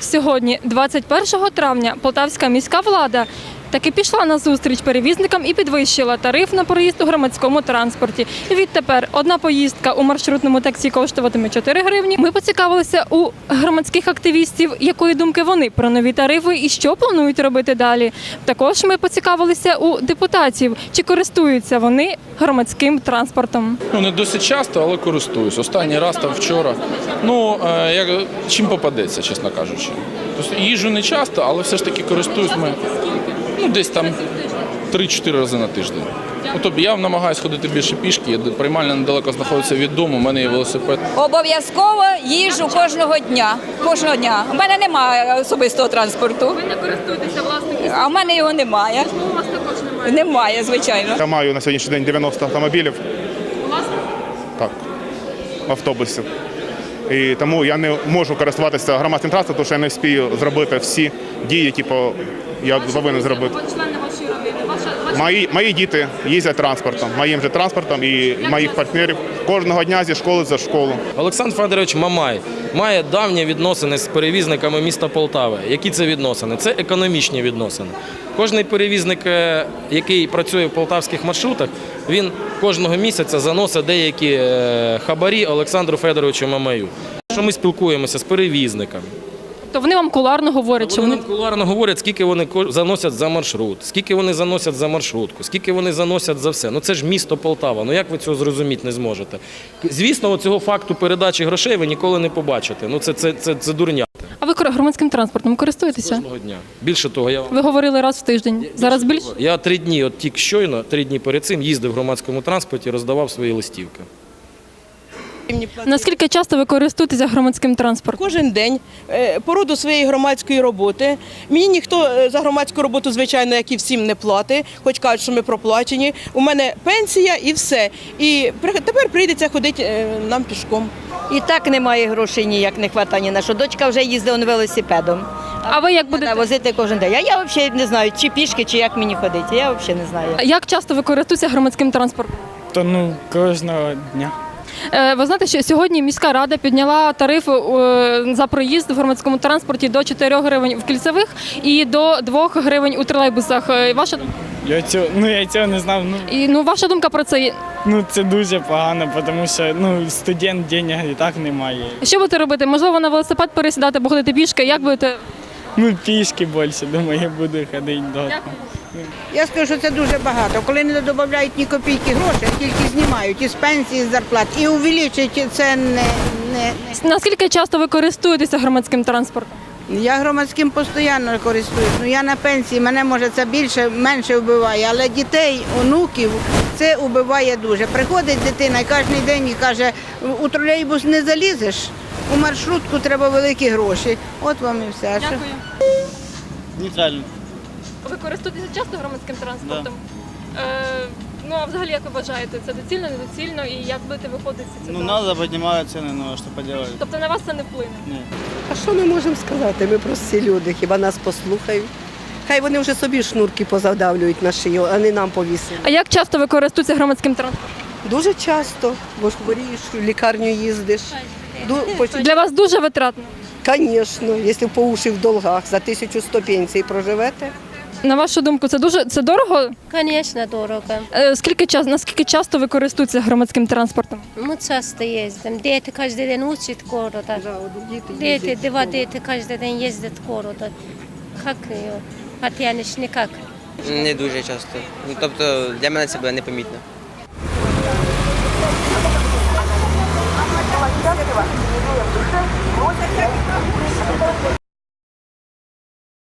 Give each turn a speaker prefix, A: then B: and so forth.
A: Сьогодні, 21 травня, полтавська міська влада таки пішла на зустріч перевізникам і підвищила тариф на проїзд у громадському транспорті. Відтепер одна поїздка у маршрутному таксі коштуватиме 4 гривні. Ми поцікавилися у громадських активістів, якої думки вони про нові тарифи і що планують робити далі. Також ми поцікавилися у депутатів, чи користуються вони громадським транспортом.
B: Ну, не досить часто, але користуюсь. Останній раз там вчора. Ну, е, як, чим попадеться, чесно кажучи. Тобто їжджу не часто, але все ж таки користуюсь ми. Ну, десь там 3-4 рази на тиждень. Ну, тобто я намагаюся ходити більше пішки, приймальня недалеко знаходиться від дому, у мене є велосипед.
C: Обов'язково їжджу кожного дня. Кожного дня. У мене немає особистого транспорту,
A: Ви не користуєтеся власним
C: а в мене його немає.
A: у вас також немає.
C: Немає, звичайно.
D: Я маю на сьогоднішній день 90 автомобілів. У Так, автобусів. І тому я не можу користуватися громадським транспортом, тому що я не встигаю зробити всі дії, які я повинен зробити. Мої, мої діти їздять транспортом, моїм же транспортом і моїх партнерів кожного дня зі школи за школу.
E: Олександр Федорович Мамай має давні відносини з перевізниками міста Полтави. Які це відносини? Це економічні відносини. Кожний перевізник, е, який працює в полтавських маршрутах, він кожного місяця заносить деякі е, хабарі Олександру Федоровичу Мамаю. Що ми спілкуємося з перевізниками.
A: То вони вам куларно говорять, що
E: Вони
A: вони
E: нам кулуарно говорять, скільки вони заносять за маршрут, скільки вони заносять за маршрутку, скільки вони заносять за все. Ну це ж місто Полтава. Ну як ви цього зрозуміти не зможете? Звісно, цього факту передачі грошей ви ніколи не побачите. Ну це, це, це, це дурня
A: а ви громадським транспортом користуєтеся?
E: кожного дня. Більше того, я вам
A: Ви говорили раз в тиждень. Зараз більше?
E: я три дні, от тільки щойно, три дні перед цим їздив в громадському транспорті, роздавав свої листівки.
A: Наскільки часто ви користуєтеся громадським транспортом?
F: Кожен день е, по роду своєї громадської роботи. Мені ніхто е, за громадську роботу, звичайно, як і всім, не платить, хоч кажуть, що ми проплачені. У мене пенсія і все. І при- тепер прийдеться ходити е, нам пішком.
G: І так немає грошей ніяк не вистачає ні на що. Дочка вже їздила на велосипедом.
A: А ви як будете?
G: возити кожен день. А я взагалі не знаю, чи пішки, чи як мені ходити. Я взагалі не знаю.
A: А Як часто ви користуєтеся громадським транспортом?
H: То ну кожного дня.
A: Е, Ви знаєте, що сьогодні міська рада підняла тарифи е, за проїзд в громадському транспорті до 4 гривень в кільцевих і до 2 гривень у тролейбусах. Е, Ваша думка?
H: Я цього, ну я цього не знав. Ну,
A: І ну ваша думка про це?
H: ну це дуже погано, тому що ну студент денег і так немає.
A: Що будете робити? Можливо, на велосипед пересідати, або ходити пішки? Як будете?
H: Ну пішки більше, думаю, буду ходити до.
I: Я скажу, що це дуже багато. Коли не додають ні копійки грошей, тільки знімають із пенсії, з зарплат і увеличують це не, не,
A: Наскільки часто ви користуєтеся громадським транспортом?
I: Я громадським постійно користуюсь. Ну я на пенсії, мене може це більше, менше вбиває, але дітей, онуків це вбиває дуже. Приходить дитина і кожен день і каже, у тролейбус не залізеш, у маршрутку треба великі гроші. От вам і все. Що-
H: Нейтрально.
A: Ви користуєтеся часто громадським транспортом? Е, ну а взагалі як ви вважаєте, це доцільно, недоцільно і як будете виходити з цієї ситуації?
H: надо піднімати ціни, ну що поделать.
A: Тобто на вас це не вплине?
J: А що ми можемо сказати? Ми прості люди, хіба нас послухають? Хай вони вже собі шнурки позадавлюють на шию, а не нам повісили.
A: А як часто ви користуєтеся громадським транспортом?
J: Дуже часто, бо ж хворієш, в лікарню їздиш.
A: Для вас дуже витратно.
J: Звісно, якщо по уші в долгах за 1100 пенсій проживете.
A: На вашу думку, це дуже це дорого?
K: Звісно, дорого.
A: Е, Скільки час, наскільки часто ви користуєтеся громадським транспортом?
K: Ми часто їздимо. Діти кожен день учать города. Діти, два діти кожен день їздять города. Як його? От я не ж ніяк.
L: Не дуже часто. Ну, тобто для мене це буде непомітно.